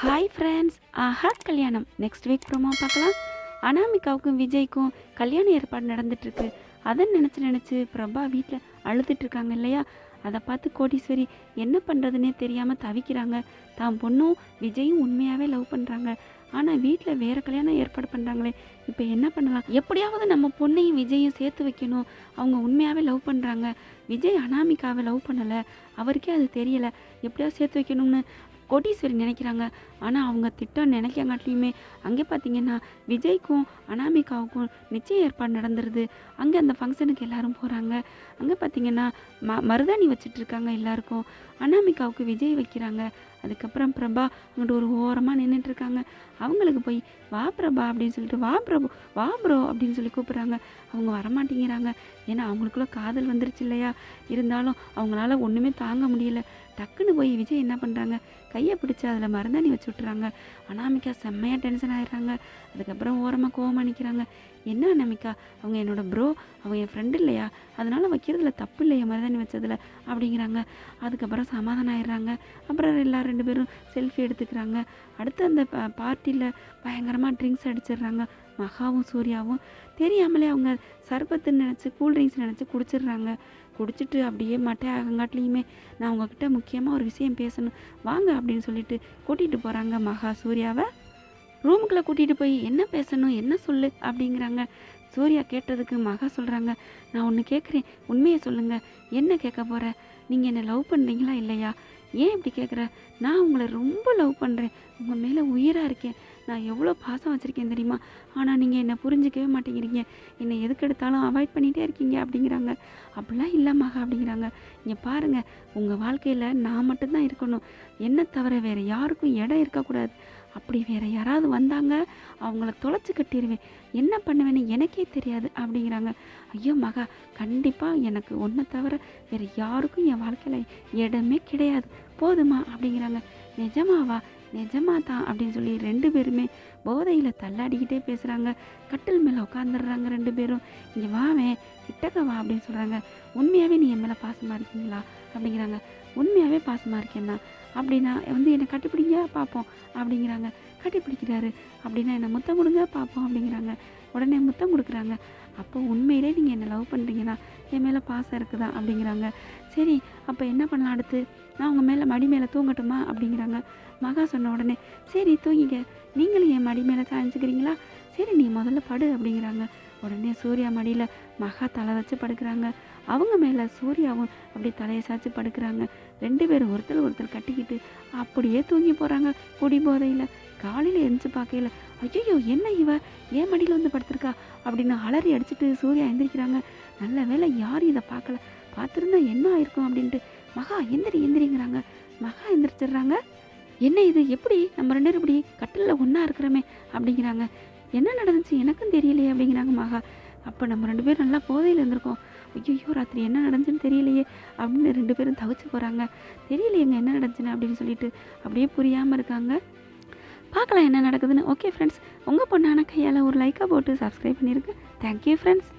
Hi friends ஆஹா கல்யாணம். Next week promo பார்க்கலாம். அனாமிகாவுக்கும் விஜய்க்கும் கல்யாண ஏற்பாடு நடந்துட்டுருக்கு. அதை நினச்சி நினச்சி பிரபா வீட்டில் அழுதுட்டுருக்காங்க இல்லையா? அதை பார்த்து கோடீஸ்வரி என்ன பண்ணுறதுனே தெரியாமல் தவிக்கிறாங்க. தான் பொண்ணும் விஜயும் உண்மையாகவே லவ் பண்ணுறாங்க ஆனால் வீட்டில் வேறு கல்யாணம் ஏற்பாடு பண்ணுறாங்களே இப்போ என்ன பண்ணலாம்? எப்படியாவது நம்ம பொண்ணையும் விஜயும் சேர்த்து வைக்கணும். அவங்க உண்மையாகவே லவ் பண்ணுறாங்க விஜய் அனாமிகாவை லவ் பண்ணலை. அவருக்கே அது தெரியலை. எப்படியாவது சேர்த்து வைக்கணும்னு கோட்டீஸ்வரி நினைக்கிறாங்க. ஆனால் அவங்க திட்டம் நினைக்கங்காட்டிலையுமே அங்கே பார்த்தீங்கன்னா விஜய்க்கும் அனாமிகாவுக்கும் நிச்சய ஏற்பாடு நடந்துருது. அங்கே அந்த ஃபங்க்ஷனுக்கு எல்லாரும் போகிறாங்க அங்கே பார்த்தீங்கன்னா ம மருதாணி வச்சுட்ருக்காங்க இருக்காங்க எல்லாருக்கும். அனாமிகாவுக்கு விஜய் வைக்கிறாங்க. அதுக்கப்புறம் பிரபா அங்கிட்டு ஒரு ஓரமாக நின்றுட்டு இருக்காங்க அவங்களுக்கு போய் வா பிரபா அப்படின்னு சொல்லிட்டு வா பிரபு வா ப்ரோ அப்படின்னு சொல்லி கூப்பிட்றாங்க. அவங்க வரமாட்டேங்கிறாங்க. ஏன்னா அவங்களுக்குள்ள காதல் வந்துருச்சு இல்லையா? இருந்தாலும் அவங்களால ஒன்றுமே தாங்க முடியல. டக்குன்னு போய் விஜய் என்ன பண்ணுறாங்க கையை பிடிச்சி அதில் மருந்தாணி வச்சு விட்றாங்க அனாமிக்கா செம்மையாக டென்ஷன் ஆயிடுறாங்க. அதுக்கப்புறம் ஓரமாக கோவமாக நிற்கிறாங்க என்ன அனாமிகா? அவங்க என்னோட ப்ரோ அவங்க என் ஃப்ரெண்டு இல்லையா? அதனால வைக்கிறதுல தப்பு இல்லையா மருதாணி வச்சதில் அப்படிங்கிறாங்க. அதுக்கப்புறம் சமாதானம் ஆயிடுறாங்க. அப்புறம் எல்லா ரெண்டு பேரும் செல்ஃபி எடுத்துக்கிறாங்க. அடுத்து அந்த பார்ட்டியில் பயங்கரமாக ட்ரிங்க்ஸ் அடிச்சிடுறாங்க. மகாவும் சூர்யாவும். தெரியாமலே அவங்க சர்பத்துன்னு நினச்சி கூல்ட்ரிங்க்ஸ் நினச்சி குடிச்சிடுறாங்க. குடிச்சிட்டு அப்படியே மட்டை ஆகங்காட்டிலையுமே நான் உங்ககிட்ட முக்கியமாக ஒரு விஷயம் பேசணும். வாங்க அப்படின்னு சொல்லிட்டு கூட்டிகிட்டு போகிறாங்க மகா சூர்யாவை. ரூமுக்குள்ளே கூட்டிகிட்டு போய் என்ன பேசணும்? என்ன சொல்லு? அப்படிங்கிறாங்க. சூர்யா கேட்டதுக்கு மகா சொல்கிறாங்க நான் ஒன்று கேட்குறேன் உண்மையை சொல்லுங்கள் என்ன கேட்க போகிற நீங்கள் என்னை லவ் பண்ணுறீங்களா இல்லையா? ஏன் இப்படி கேட்குற நான் உங்களை ரொம்ப லவ் பண்ணுறேன் உங்கள் மேலே உயிராக இருக்கேன். நான் எவ்வளோ பாசம் வச்சுருக்கேன் தெரியுமா? ஆனால் நீங்கள் என்னை புரிஞ்சிக்கவே மாட்டேங்கிறீங்க. என்னை எதுக்கு எடுத்தாலும் அவாய்ட் பண்ணிகிட்டே இருக்கீங்க அப்படிங்கிறாங்க. அப்படிலாம் இல்லை மகா அப்படிங்கிறாங்க. இங்கே பாருங்கள் உங்கள் வாழ்க்கையில் நான் மட்டும்தான் இருக்கணும். என்ன தவிர வேறு யாருக்கும் இடம் இருக்கக்கூடாது. அப்படி வேறு யாராவது வந்தாங்க அவங்கள தொலைச்சி கட்டிடுவேன் என்ன பண்ணுவேன்னு எனக்கே தெரியாது அப்படிங்கிறாங்க. ஐயோ மகா கண்டிப்பாக எனக்கு ஒன்றை தவிர வேறு யாருக்கும் என் வாழ்க்கையில் இடமே கிடையாது. போதுமா அப்படிங்கிறாங்க. நிஜமாவா? நிஜமா தான் அப்படின்னு சொல்லி ரெண்டு பேருமே போதையில் தள்ளாடிக்கிட்டே பேசுகிறாங்க கட்டில் மேலே உட்காந்துடுறாங்க ரெண்டு பேரும். இங்கே வாவே கிட்டக்க வா அப்படின்னு சொல்கிறாங்க உண்மையாகவே நீ என் மேலே பாசமாக இருக்கீங்களா? அப்படிங்கிறாங்க. உண்மையாகவே பாசமாக இருக்கேன்னா அப்படின்னா வந்து என்னை கட்டிப்பிடிங்க பார்ப்போம் அப்படிங்கிறாங்க. கட்டிப்பிடிக்கிறாரு. அப்படின்னா என்னை முத்தம் கொடுங்க பார்ப்போம் அப்படிங்கிறாங்க. உடனே முத்தம் கொடுக்குறாங்க. அப்போ உண்மையிலே நீங்கள் என்னை லவ் பண்ணுறீங்கன்னா என் மேலே பாசம் இருக்குதா? அப்படிங்கிறாங்க. சரி அப்போ என்ன பண்ணலாம் அடுத்து? நான் உங்கள் மேலே மடி மேலே தூங்கட்டுமா? அப்படிங்கிறாங்க. மகா சொன்ன உடனே சரி தூங்கிங்க நீங்களும் என் மடி மேலே சாய்ஞ்சுக்கிறீங்களா சரி நீ முதல்ல படு அப்படிங்கிறாங்க. உடனே சூர்யா மடியில் மகா தலை வச்சு படுக்கிறாங்க. அவங்க மேலே சூர்யாவும் அப்படியே தலையை சாய்ச்சி படுக்கிறாங்க. ரெண்டு பேரும் ஒருத்தர் ஒருத்தர் கட்டிக்கிட்டு அப்படியே தூங்கி போகிறாங்க குடி போதையில். காலையில் எரிஞ்சு பார்க்கையில ஐயோ என்ன இவ? ஏன் மடியில் வந்து படுத்திருக்கா? அப்படின்னு அலறி அடிச்சுட்டு சூர்யா எந்திரிக்கிறாங்க. நல்ல வேலை யாரும் இதை பார்க்கல. பார்த்துருந்தா என்ன ஆயிருக்கும்? அப்படின்ட்டு மகா எந்திரி எந்திரிங்கிறாங்க. மகா எந்திரிச்சிடுறாங்க. என்ன இது? எப்படி நம்ம ரெண்டு பேரும் இப்படி கட்டிலில் ஒன்றா இருக்கிறோமே அப்படிங்கிறாங்க. என்ன நடந்துச்சு? எனக்கும் தெரியலையே அப்படிங்கிறாங்க மகா. அப்போ நம்ம ரெண்டு பேரும் நல்லா போதையில் இருந்திருக்கோம். ஐயோ ராத்திரி என்ன நடந்துச்சுன்னு தெரியலையே அப்படின்னு ரெண்டு பேரும் தவிச்சு போகிறாங்க தெரியலையேங்க என்ன நடந்துச்சுன்னு அப்படின்னு சொல்லிட்டு அப்படியே புரியாமல் இருக்காங்க. பார்க்கலாம் என்ன நடக்குதுன்னு. ஓகே ஃப்ரெண்ட்ஸ் உங்கள் பொண்ணான கையால் ஒரு லைக்காக போட்டு சப்ஸ்கிரைப் பண்ணியிருக்கேன் தேங்க்யூ ஃப்ரெண்ட்ஸ்